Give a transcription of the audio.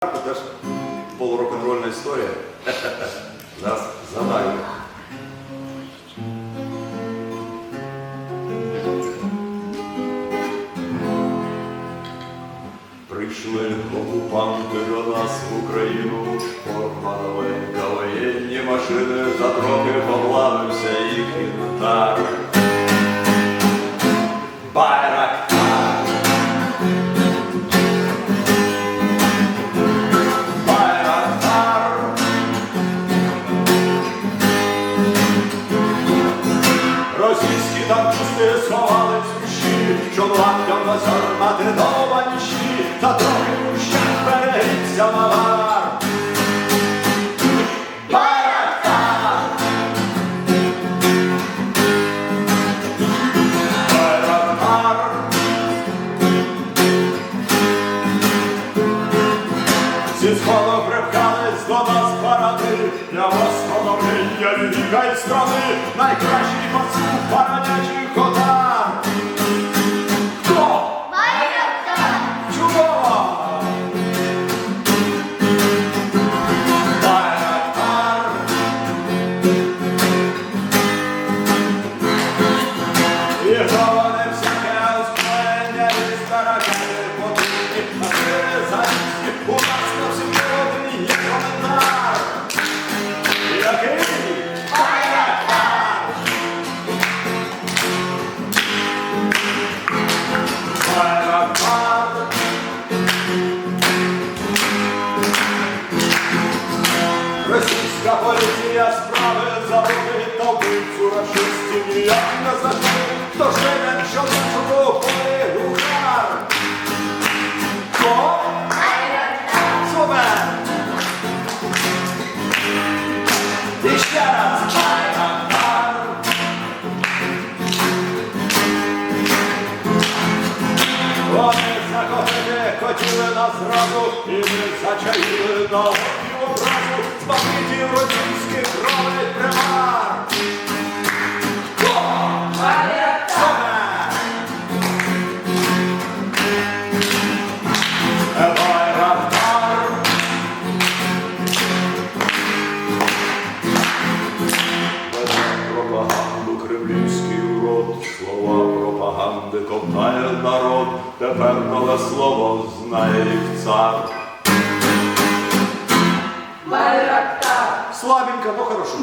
теж полурок-н-рольна історія. Зараз згадаю. Прийшли окупанти до нас в Україну, форма новенька, воєнні машини, за трохи поплавився їх інвентар. Байрактар. Сховали кущі, що лаптям на зерна треновані щі, та трохи кущах перегрівся навар. Байрактар! Байрактар! Зі до нас паради, для восстановлення великої страни, найкращий пацан парадячих ja sprawę zawodę to był córa wszystkim jak na zachodzie to żenę ksiądz co poje ruchar Ko? Słowę Jeszcze raz One zakochane chodziły na zrazu i my zacieliły nowe piwo w пропаганди ковтає народ, тепер нове слово знає їх цар. Байрактар. Слабенько, но хорошо.